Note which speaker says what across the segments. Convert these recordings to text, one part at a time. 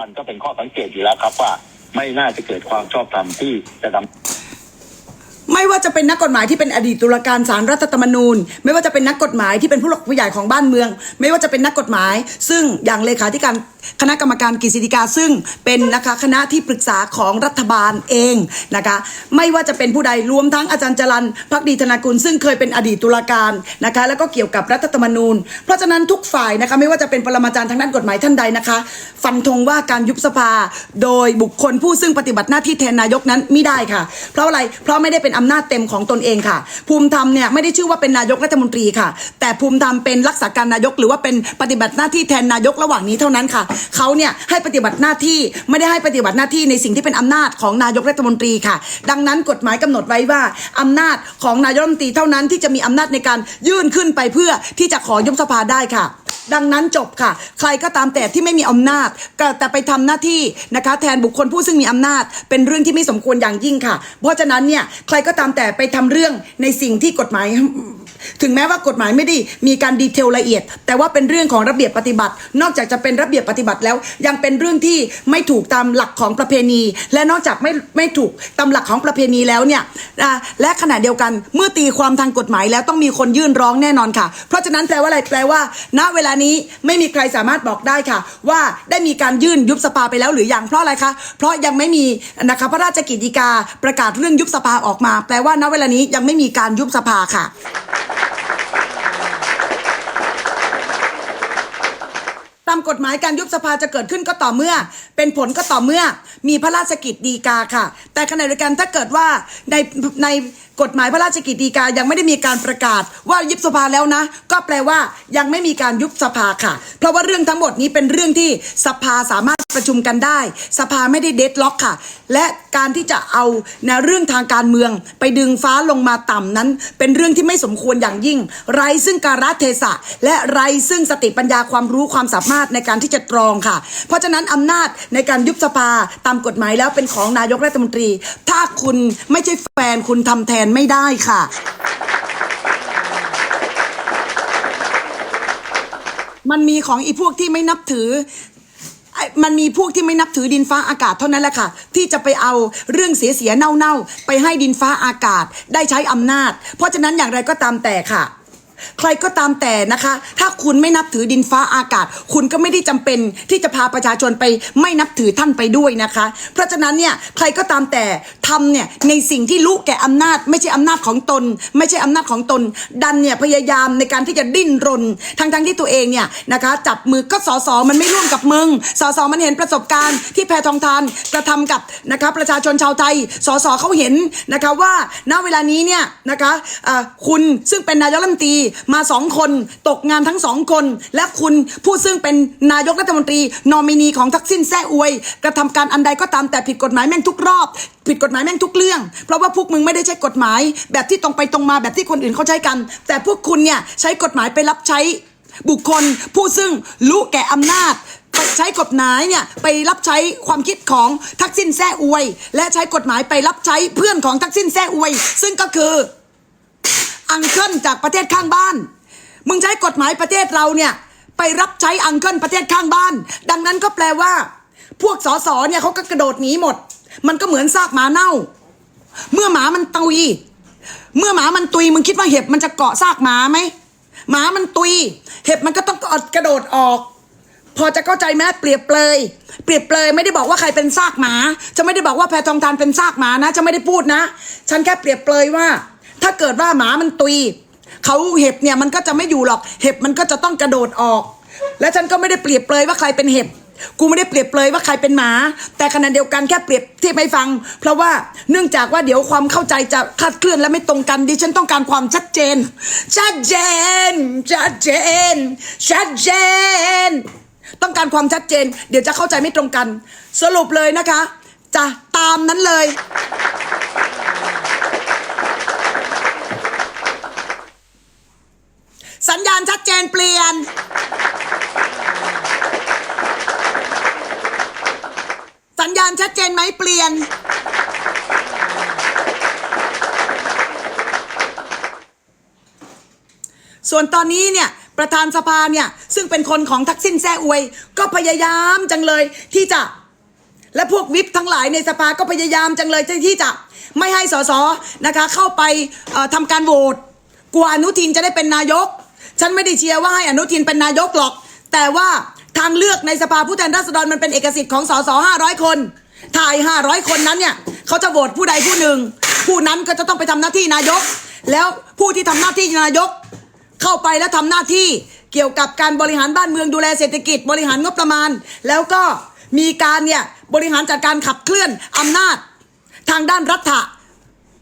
Speaker 1: มันก็เป็นข้อสังเกตอยู่แล้วครับว่าไม่น่าจะเกิดความชอบธรรมที่จะทำ
Speaker 2: ไม่ว่าจะเป็นนักกฎหมายที่เป็นอดีตตุลาการศาลรัฐธรรมนูญ ไม่ว่าจะเป็นนักกฎหมายที่เป็นผู้หลักผู้ใหญ่ของบ้านเมือง ไม่ว่าจะเป็นนักกฎหมาย ซึ่งอย่างเลขาธิการคณะกรรมการกฤษฎีกาซึ่งเป็นนะคะคณะที่ปรึกษาของรัฐบาลเองนะคะไม่ว่าจะเป็นผู้ใดรวมทั้งอาจารย์จรันพักดีธนากุลซึ่งเคยเป็นอดีตตุลาการนะคะแล้วก็เกี่ยวกับรัฐธรรมนูญ เพราะฉะนั้นทุกฝ่ายนะคะไม่ว่าจะเป็นปรมาจารย์ทางด้านกฎหมายท่านใดนะคะ ฟันธงว่าการยุบสภา โดยบุคคลผู้ซึ่งปฏิบัติหน้าที่แทนนายกนั้นไม่ได้ค่ะ เพราะอะไรเพราะไม่ได้เป็นอำนาจเต็มของตนเองค่ะ ภูมิธรรมเนี่ยไม่ได้ชื่อว่าเป็นนายกรัฐมนตรีค่ะ แต่ภูมิธรรมเป็นรักษาการนายกหรือว่าเป็นปฏิบัติหน้าที่แทนนายกระหว่างนี้เท่านั้นค่ะเขาเนี่ยให้ปฏิบัติหน้าที่ไม่ได้ให้ปฏิบัติหน้าที่ในสิ่งที่เป็นอำนาจของนายกรัฐมนตรีค่ะ ดังนั้นกฎหมายกำหนดไว้ว่าอำนาจของนายกรัฐมนตรีเท่านั้นที่จะมีอำนาจในการยื่นขึ้นไปเพื่อที่จะขอยุบสภาได้ค่ะดังนั้นจบค่ะ ใครก็ตามแต่ที่ไม่มีอำนาจก็แต่ไปทำหน้าที่นะคะ แทนบุคคลผู้ซึ่งมีอำนาจ เป็นเรื่องที่ไม่สมควรอย่างยิ่งค่ะ เพราะฉะนั้นเนี่ยใครก็ตามแต่ไปทำเรื่องในสิ่งที่กฎหมาย ถึงแม้ว่ากฎหมายไม่ได้มีการดีเทลละเอียด แต่ว่าเป็นเรื่องของระเบียบปฏิบัติ นอกจากจะเป็นระเบียบปฏิบัติแล้ว ยังเป็นเรื่องที่ไม่ถูกตามหลักของประเพณี และนอกจากไม่ไม่ถูกตามหลักของประเพณีแล้วเนี่ยและขณะเดียวกันเมื่อตีความทางกฎหมายแล้วต้องมีคนยื่นร้องแน่นอนค่ะ เพราะฉะนั้นแปลว่าอะไรแปลว่า ณเวลานี้ไม่มีใครสามารถบอกได้ค่ะ ว่าได้มีการยื่นยุบสภาไปแล้วหรือยังเพราะอะไรคะเพราะยังไม่มีนะคะพระราชกิจฎีกาประกาศเรื่องยุบสภาออกมา แปลว่าณเวลานี้ยังไม่มีการยุบสภาค่ะ ตามกฎหมายการยุบสภาจะเกิดขึ้นก็ต่อเมื่อ เป็นผลก็ต่อเมื่อ มีพระราชกิจดีกาค่ะ แต่ขณะเดียวกันถ้าเกิดว่าในใน กฎหมายพระราชกิจดีกายังไม่ได้มีการประกาศว่ายุบสภาแล้วนะ ก็แปลว่ายังไม่มีการยุบสภาค่ะ เพราะว่าเรื่องทั้งหมดนี้เป็นเรื่องที่สภาสามารถประชุมกันได้ สภาไม่ได้เดดล็อกค่ะ และการที่จะเอาในเรื่องทางการเมือง ไปดึงฟ้าลงมาต่ำนั้น เป็นเรื่องที่ไม่สมควรอย่างยิ่ง ไรซึ่งการรัเทศะ และไรซึ่งสติปัญญาความรู้ความสามารถในการที่จะตรองค่ะ เพราะฉะนั้นอำนาจในการยุบสภาตามกฎหมายแล้วเป็นของนายกรัฐมนตรี ถ้าคุณไม่ใช่แฟนคุณทำแทนไม่ได้ค่ะ มันมีของอีพวกที่ไม่นับถือ มันมีพวกที่ไม่นับถือดินฟ้าอากาศเท่านั้นแหละค่ะ ที่จะไปเอาเรื่องเสียเสียๆเน่าเน่าๆไปให้ดินฟ้าอากาศได้ใช้อำนาจ เพราะฉะนั้นอย่างไรก็ตามแต่ค่ะ ใครก็ตามแต่นะคะ ถ้าคุณไม่นับถือดินฟ้าอากาศ คุณก็ไม่ได้จำเป็นที่จะพาประชาชนไปไม่นับถือท่านไปด้วยนะคะ เพราะฉะนั้นเนี่ยใครก็ตามแต่ทำเนี่ยในสิ่งที่รู้แก่อำนาจ ไม่ใช่อำนาจของตน ไม่ใช่อำนาจของตน ดันเนี่ยพยายามในการที่จะดิ้นรนทั้งทั้งที่ตัวเองเนี่ยนะคะจับมือก็สอสอมันไม่ร่วมกับมึงสอสอมันเห็นประสบการณ์ที่แพทองทานกระทำกับนะคะประชาชนชาวไทยสอสอเขาเห็นนะคะว่าณเวลานี้เนี่ยนะคะคุณซึ่งเป็นนายกรัฐมนตรีมาสองคนตกงานทั้งสองคน และคุณผู้ซึ่งเป็นนายกรัฐมนตรี นอมินีของทักษิณแซ่อวย กระทำการอันใดก็ตามแต่ผิดกฎหมายแม่งทุกรอบ ผิดกฎหมายแม่งทุกเรื่อง เพราะว่าพวกมึงไม่ได้ใช้กฎหมาย แบบที่ตรงไปตรงมาแบบที่คนอื่นเขาใช้กัน แต่พวกคุณเนี่ยใช้กฎหมายไปรับใช้บุคคลผู้ซึ่งรู้แก่อำนาจไปใช้กฎหมายเนี่ยไปรับใช้ความคิดของทักษิณแซ่อวย และใช้กฎหมายไปรับใช้เพื่อนของทักษิณแซ่อวย ซึ่งก็คือ อังเคิลจากประเทศข้างบ้าน มึงใช้กฎหมายประเทศเราเนี่ย ไปรับใช้อังเคิลประเทศข้างบ้าน ดังนั้นก็แปลว่า พวกสสเนี่ยเขาก็กระโดดหนีหมด มันก็เหมือนซากหมาเน่า เมื่อหมามันตุย เมื่อหมามันตุยมึงคิดว่าเห็บมันจะเกาะซากหมาไหมหมามันตุย เห็บมันก็ต้องกระโดดออก พอจะเข้าใจไหมเปรียบเปรยเปรียบเปรยไม่ได้บอกว่าใครเป็นซากหมา จะไม่ได้บอกว่าแพทองทานเป็นซากหมานะ จะไม่ได้พูดนะ ฉันแค่เปรียบเปรยว่า ถ้าเกิดว่าหมามันตุยเขาเห็บเนี่ยมันก็จะไม่อยู่หรอก เห็บมันก็จะต้องกระโดดออก และฉันก็ไม่ได้เปรียบเปรยว่าใครเป็นเห็บ กูไม่ได้เปรียบเปรยว่าใครเป็นหมา แต่ขณะเดียวกันแค่เปรียบเทียบให้ฟัง เพราะว่าเนื่องจากว่าเดี๋ยวความเข้าใจจะคลาดเคลื่อนและไม่ตรงกันดิฉันต้องการความชัดเจน ชัดเจน ชัดเจน ชัดเจน ต้องการความชัดเจน เดี๋ยวจะเข้าใจไม่ตรงกัน สรุปเลยนะคะจะตามนั้นเลย สัญญาณชัดเจนเปลี่ยน สัญญาณชัดเจนไหมเปลี่ยน ส่วนตอนนี้เนี่ยประธานสภาเนี่ย ซึ่งเป็นคนของทักษิณแซ่อวย ก็พยายามจังเลยที่จะ และพวกวิปทั้งหลายในสภาก็พยายามจังเลยที่จะไม่ให้สสนะคะ เข้าไปเอ่อทำการโหวตกลัวอนุทินจะได้เป็นนายก ฉันไม่ได้เชียร์ว่าให้อนุทินเป็นนายกหรอก แต่ว่าทางเลือกในสภาผู้แทนราษฎรมันเป็นเอกสิทธิ์ของสสห้าร้อยคน ถ่ายห้าร้อยคนนั้นเนี่ยเขาจะโหวตผู้ใดผู้หนึ่ง ผู้นั้นก็จะต้องไปทำหน้าที่นายก แล้วผู้ที่ทำหน้าที่นายก เข้าไปแล้วทำหน้าที่เกี่ยวกับการบริหารบ้านเมืองดูแลเศรษฐกิจ บริหารงบประมาณ แล้วก็มีการเนี่ยบริหารจัดการขับเคลื่อนอำนาจ ทางด้านรัฐ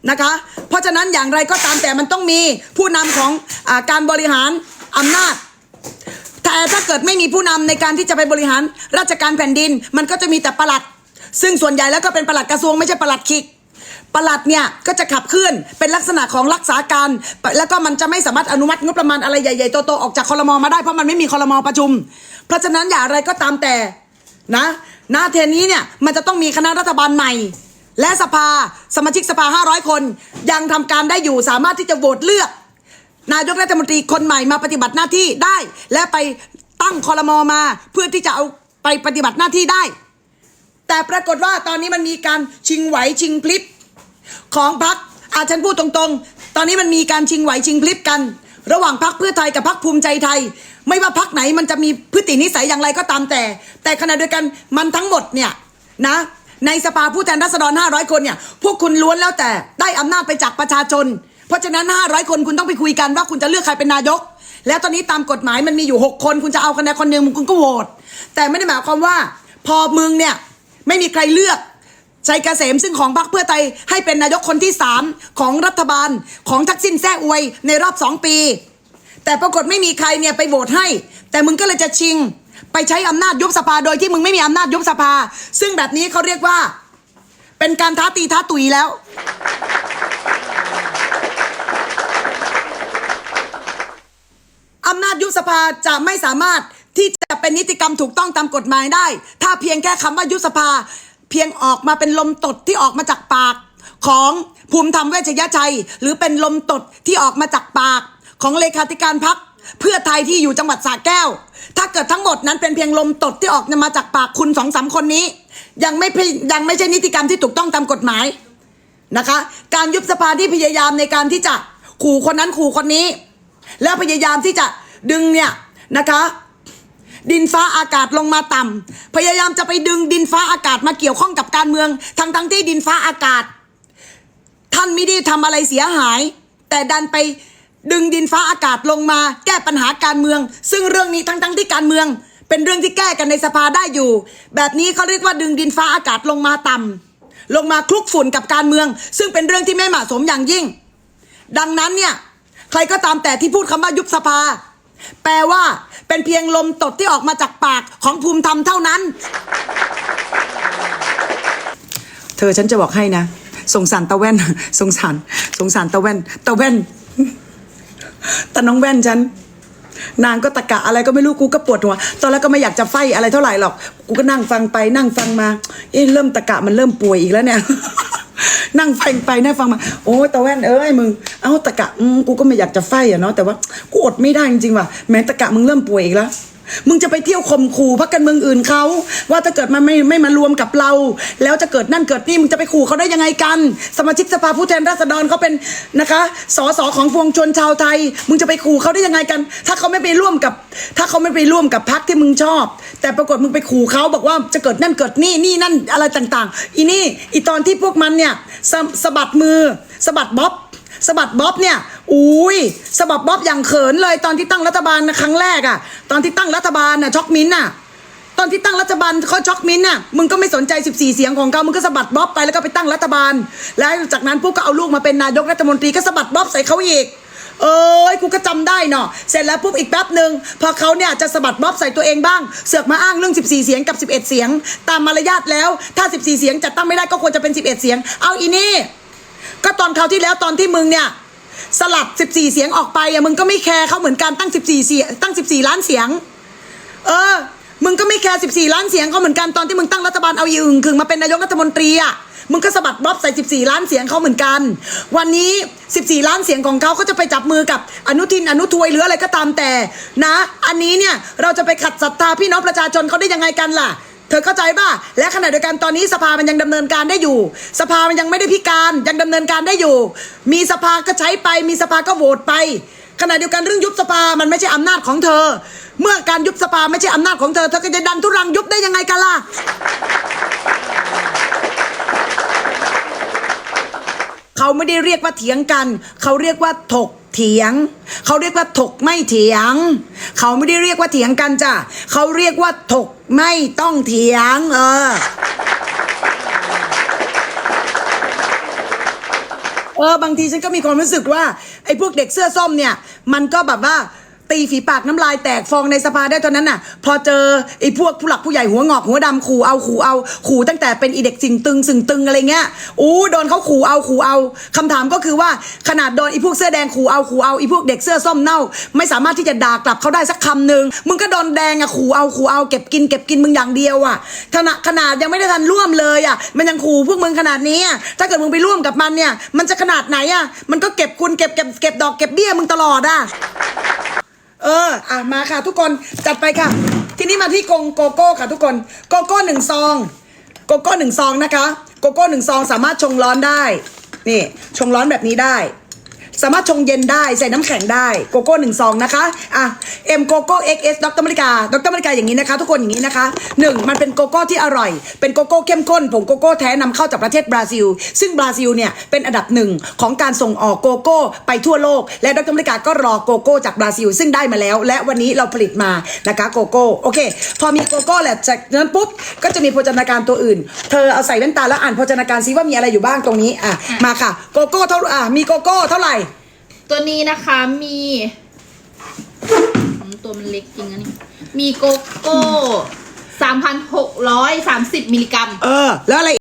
Speaker 2: นะคะ เพราะฉะนั้นอย่างไรก็ตามแต่มันต้องมีผู้นำของอการบริหารอำนาจ แต่ถ้าเกิดไม่มีผู้นำในการที่จะไปบริหารราชการแผ่นดิน มันก็จะมีแต่ประหลัด ซึ่งส่วนใหญ่แล้วก็เป็นประหลัดกระทรวงไม่ใช่ประหลัดคิกประหลัดเนี่ยก็จะขับเคลื่อนเป็นลักษณะของรักษาการ แล้วก็มันจะไม่สามารถอนุมัติงบประมาณอะไรใหญ่ๆโตๆออกจากคอรมอมาได้เพราะมันไม่มีคอรมอประชุม เพราะฉะนั้นอย่างไรก็ตามแต่นะหน้าเทนี้เนี่ยมันจะต้องมีคณะรัฐบาลใหม่ และสภาสมาชิกสภา 500 คน ยังทำการได้อยู่สามารถที่จะโหวตเลือก นายกรัฐมนตรีคนใหม่มาปฏิบัติหน้าที่ได้ และไปตั้งคอรมอมาเพื่อที่จะเอาไปปฏิบัติหน้าที่ได้ แต่ปรากฏว่าตอนนี้มันมีการชิงไหวชิงพลิบของพักอาฉันพูดตรงๆ ตอนนี้มันมีการชิงไหวชิงพลิบกัน ระหว่างพักเพื่อไทยกับพักภูมิใจไทย ไม่ว่าพักไหนมันจะมีพฤตินิสัยอย่างไรก็ตามแต่ แต่ขณะเดียวกันมันทั้งหมดเนี่ยนะ ในสภาผู้แทนราษฎร 500 คนเนี่ย พวกคุณล้วนแล้วแต่ได้อำนาจไปจากประชาชน เพราะฉะนั้น 500 คนคุณต้องไปคุยกันว่าคุณจะเลือกใครเป็นนายก แล้วตอนนี้ตามกฎหมายมันมีอยู่ 6 คน คุณจะเอาคะแนนคนหนึ่งมึงคุณก็โหวต แต่ไม่ได้หมายความว่า พอมึงเนี่ย ไม่มีใครเลือกชัยเกษมซึ่งของพรรคเพื่อไทยให้เป็นนายกคนที่ 3 ของรัฐบาลของทักษิณแซ่อวยในรอบ 2 ปี แต่ปรากฏไม่มีใครเนี่ยไปโหวตให้ แต่มึงก็เลยจะชิง ไปใช้อำนาจยุบสภาโดยที่มึงไม่มีอำนาจยุบสภา ซึ่งแบบนี้เขาเรียกว่า เป็นการท้าตีท้าตุยแล้ว อำนาจยุบสภาจะไม่สามารถที่จะเป็นนิติกรรมถูกต้องตามกฎหมายได้ ถ้าเพียงแค่คำว่ายุบสภา เพียงออกมาเป็นลมตดที่ออกมาจากปากของภูมิธรรมเวชยชัย หรือเป็นลมตดที่ออกมาจากปากของเลขาธิการพัก เพื่อไทยที่อยู่จังหวัดสระแก้ว ถ้าเกิดทั้งหมดนั้นเป็นเพียงลมตดที่ออกมาจากปากคุณสองสามคนนี้ ยังไม่ยังไม่ใช่นิติกรรมที่ถูกต้องตามกฎหมายนะคะ การยุบสภาที่พยายามในการที่จะขู่คนนั้นขู่คนนี้ แล้วพยายามที่จะดึงเนี่ยนะคะ ดินฟ้าอากาศลงมาต่ำพยายามจะไปดึงดินฟ้าอากาศมาเกี่ยวข้องกับการเมือง ทั้งทั้งที่ดินฟ้าอากาศ ท่านไม่ได้ทำอะไรเสียหาย แต่ดันไป ดึงดินฟ้าอากาศลงมา แก้ปัญหาการเมือง ซึ่งเรื่องนี้ทั้งทั้งที่การเมือง เป็นเรื่องที่แก้กันในสภาได้อยู่ แบบนี้เขาเรียกว่าดึงดินฟ้าอากาศลงมาต่ำลงมาคลุกฝุ่นกับการเมือง ซึ่งเป็นเรื่องที่ไม่เหมาะสมอย่างยิ่ง ดังนั้นเนี่ยใครก็ตามแต่ที่พูดคำว่ายุบสภา แปลว่า เป็นเพียงลมตดที่ออกมาจากปากของภูมิธรรมเท่านั้น เธอฉันจะบอกให้นะสงสารตะแว่นสงสารสงสารตะแว่นตะแว่น แต่น้องแว่นฉัน นางก็ตะกะอะไรก็ไม่รู้กูก็ปวดหัว ตอนแรกก็ไม่อยากจะไฟอะไรเท่าไหร่หรอก กูก็นั่งฟังไปนั่งฟังมา เอ๊ะเริ่มตะกะมันเริ่มป่วยอีกแล้วเนี่ย นั่งฟังไปนั่งฟังมา โอ้ตะแว่นเอ้ยมึง เอ้าตะกะอืมกูก็ไม่อยากจะไฟอะเนาะแต่ว่ากูอดไม่ได้จริงๆว่ะแม้ตะกะมึงเริ่มป่วยอีกแล้ว มึงจะไปเที่ยวข่มขู่พักการเมืองอื่นเขาว่าถ้าเกิดมันไม่ไม่มารวมกับเรา แล้วจะเกิดนั่นเกิดนี่มึงจะไปขู่เขาได้ยังไงกัน สมาชิกสภาผู้แทนราษฎรเขาเป็นนะคะสสของพวงชนชาวไทย มึงจะไปขู่เขาได้ยังไงกัน ถ้าเขาไม่ไปร่วมกับ ถ้าเขาไม่ไปร่วมกับพักที่มึงชอบ แต่ปรากฏมึงไปขู่เขาบอกว่าจะเกิดนั่นเกิดนี่นี่นั่นอะไรต่างๆ อีนี่อีตอนที่พวกมันเนี่ยสะสะบัดมือสะบัดบ๊อบ สะบัดบ๊อบเนี่ยอุ้ยสะบัดบ๊อบอย่างเขินเลยตอนที่ตั้งรัฐบาลครั้งแรกอะตอนที่ตั้งรัฐบาลน่ะช็อกมิ้นน่ะตอนที่ตั้งรัฐบาลเขาช็อกมิ้นน่ะมึงก็ไม่สนใจ 14 เสียงของเขามึงก็สะบัดบ๊อบไปแล้วก็ไปตั้งรัฐบาล แล้วจากนั้นปุ๊บก็เอาลูกมาเป็นนายกรัฐมนตรีก็สะบัดบ๊อบใส่เขาอีก เอ้ยกูก็จำได้เนาะเสร็จแล้วปุ๊บอีกแป๊บหนึ่งพอเขาเนี่ยจะสะบัดบ๊อบใส่ตัวเองบ้าง เสือกมาอ้างเรื่อง 14 เสียงกับ 11 เสียง ตามมารยาทแล้ว ถ้า 14 เสียงจัดตั้งไม่ได้ก็ควรจะเป็น 11 เสียง เอาอีนี่ ก็ตอนคราวที่แล้วตอนที่มึงเนี่ย สลับ14 เสียงออกไปอะมึงก็ไม่แคร์เขาเหมือนกันตั้ง 14เสียงตั้ง 14 ล้านเสียง เออ มึงก็ไม่แคร์14 ล้านเสียงเขาเหมือนกันตอนที่มึงตั้งรัฐบาลเอาอีอึ่งขึงมาเป็นนายกรัฐมนตรีอะมึงก็สะบัดบ๊อบใส่ 14 ล้านเสียงเขาเหมือนกัน วันนี้ 14 ล้านเสียงของเขาก็จะไปจับมือกับอนุทินอนุทวยหรืออะไรก็ตามแต่ นะ อันนี้เนี่ยเราจะไปขัดศรัทธาพี่น้องประชาชนเขาได้ยังไงกันล่ะ เธอเข้าใจป่ะ และขณะเดียวกันตอนนี้สภามันยังดำเนินการได้อยู่ สภามันยังไม่ได้พิการยังดำเนินการได้อยู่ มีสภาก็ใช้ไป มีสภาก็โหวตไป ขณะเดียวกันเรื่องยุบสภามันไม่ใช่อำนาจของเธอ เมื่อการยุบสภาไม่ใช่อำนาจของเธอเธอก็จะดันทุรังยุบได้ยังไงกันล่ะเขาไม่ได้เรียกว่าเถียงกัน เขาเรียกว่าถกเถียง เขาเรียกว่าถกไม่เถียง เขาไม่ได้เรียกว่าเถียงกันจ้ะเขาเรียกว่าถก ไม่ต้องเถียง เออ เออบางทีฉันก็มีความรู้สึกว่า ไอ้พวกเด็กเสื้อส้มเนี่ย มันก็แบบว่า ตีฝีปากน้ำลายแตกฟองในสภาได้ตอนนั้นน่ะ พอเจอไอ้พวกผู้หลักผู้ใหญ่หัวงอกหัวดำขู่เอาขู่เอาขู่ตั้งแต่เป็นอีเด็กสิงตึงสึงตึงอะไรเงี้ยอู้โดนเขาขู่เอาขู่เอาคำถามก็คือว่าขนาดโดนไอ้พวกเสื้อแดงขู่เอาขู่เอาไอ้พวกเด็กเสื้อส้มเน่า ไม่สามารถที่จะด่ากลับเขาได้สักคำหนึ่งมึงก็โดนแดงอะขู่เอาขู่เอาเก็บกินเก็บกินมึงอย่างเดียวอะขนาดขนาดยังไม่ได้ทันร่วมเลยอะมันยังขู่พวกมึงขนาดนี้ถ้าเกิดมึงไปร่วมกับมันเนี่ย มันจะขนาดไหนอะมันก็เก็บคุณเก็บเก็บเก็บดอกเก็บเบี้ยมึงตลอดอะ เออ อะมาค่ะทุกคนจัดไปค่ะ ทีนี้มาที่กงโกโก้ค่ะทุกคนโกโก้หนึ่งซองโกโก้หนึ่งซองนะคะโกโก้หนึ่งซองสามารถชงร้อนได้ นี่ ชงร้อนแบบนี้ได้ สามารถชงเย็นได้ใส่น้ำแข็งได้โกโก้หนึ่งซองนะคะอะเอ็มโกโก้เอ็กเอสดรมริกาดรมริกาอย่างนี้นะคะ ทุกคนอย่างนี้นะคะหนึ่งมันเป็นโกโก้ที่อร่อย เป็นโกโก้เข้มข้นผงโกโก้แท้นำเข้าจากประเทศบราซิล ซึ่งบราซิลเนี่ยเป็นอันดับหนึ่งของการส่งออกโกโก้ไปทั่วโลก และดรมริกาก็รอโกโก้จากบราซิล ซึ่งได้มาแล้ว และวันนี้เราผลิตมานะคะโกโก้โอเค พอมีโกโก้แหละจากนั้นปุ๊บก็จะมีโภชนาการตัวอื่น เธอเอาใส่แว่นตาแล้วอ่านโภชนาการซิว่ามีอะไรอยู่บ้างตรงนี้อะมาค่ะโกโก้เท่าอะมีโกโก้เท่าไหร่
Speaker 3: ตัวนี้นะคะมีตัวมันเล็กจริงนะนี่มีโกโก้สามพันหกร้อยสามสิบมิลลิกรัม
Speaker 2: เออ แล้วอะไร